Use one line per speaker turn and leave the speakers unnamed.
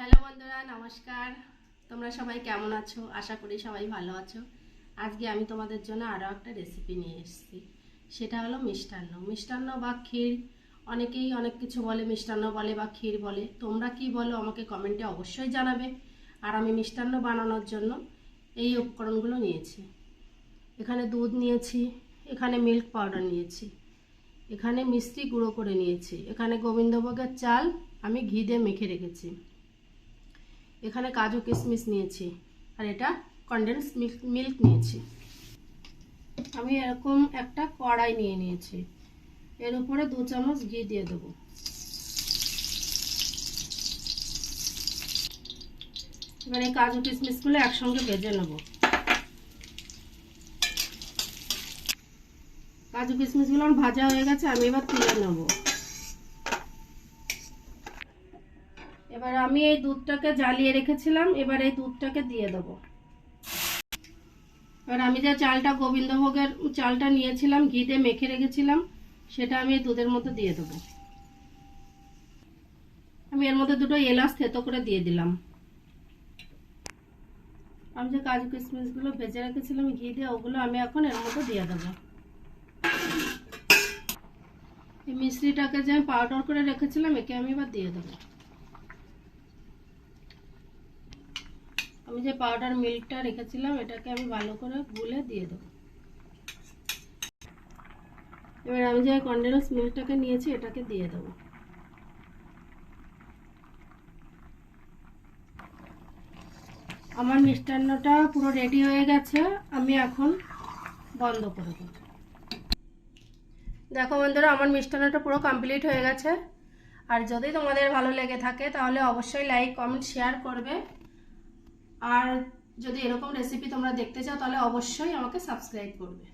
Hello বন্ধুরা, নমস্কার। তোমরা সবাই কেমন আছো? আশা করি সবাই ভালো আছো। আজকে আমি তোমাদের জন্য আরও একটা রেসিপি নিয়ে এসেছি। সেটা হলো মিষ্টান্ন। মিষ্টান্ন বা ক্ষীর, অনেকেই অনেক কিছু বলে, মিষ্টান্ন বলে বা ক্ষীর বলে। তোমরা কি বলো, আমাকে কমেন্টে অবশ্যই জানাবে। আর আমি মিষ্টান্ন বানানোর জন্য এই উপকরণগুলো নিয়েছি। এখানে দুধ নিয়েছি, এখানে মিল্ক পাউডার নিয়েছি, এখানে মিষ্টি গুঁড়ো করে নিয়েছি। এখানে গোবিন্দভোগের চাল আমি ঘি দিয়ে মেখে রেখেছি। এখানে কাজু কিশমিশ নিয়েছি আর এটা কনডেন্স মিল্ক মিল্ক নিয়েছি। আমি এরকম একটা কড়াই নিয়ে নিয়েছি। এর উপরে দু চামচ ঘি দিয়ে দেবো। এবার এই কাজু কিশমিশগুলো একসঙ্গে ভেজে নেব। কাজু কিশমিশগুলো আমার ভাজা হয়ে গেছে, আমি এবার তুলে নেব। এবার আমি এই দুধটাকে জ্বালিয়ে রেখেছিলাম, এবার এই দুধটাকে দিয়ে দেবো। এবার আমি যে চালটা গোবিন্দভোগের চালটা নিয়েছিলাম ঘি দিয়ে মেখে রেখেছিলাম, সেটা আমি এই দুধের মধ্যে দিয়ে দেবো। আমি এর মধ্যে দুটো এলাচ থেতো করে দিয়ে দিলাম। আমি যে কাজু কিশমিশগুলো ভেজে রেখেছিলাম, ঘি দিয়ে, ওগুলো আমি এখন এর মধ্যে দিয়ে দেবো। এই মিশ্রিটাকে যে আমি পাউডার করে রেখেছিলাম, একে আমি এবার দিয়ে দেবো। আমি যে পাউডার মিল্কটা রেখেছিলাম, এটাকে আমি ভালো করে গুলে দিয়ে দেবো। এবার আমি যে কন্ডেন্স মিল্কটাকে নিয়েছি, এটাকে দিয়ে দেবো। আমার মিষ্টান্নটা পুরো রেডি হয়ে গেছে, আমি এখন বন্ধ করে দেবো। দেখো বন্ধুরা, আমার মিষ্টান্নটা পুরো কমপ্লিট হয়ে গেছে। আর যদি তোমাদের ভালো লেগে থাকে, তাহলে অবশ্যই লাইক কমেন্ট শেয়ার করবে। আর যদি এরকম রেসিপি তোমরা দেখতে চাও তাহলে অবশ্যই আমাকে সাবস্ক্রাইব করবে।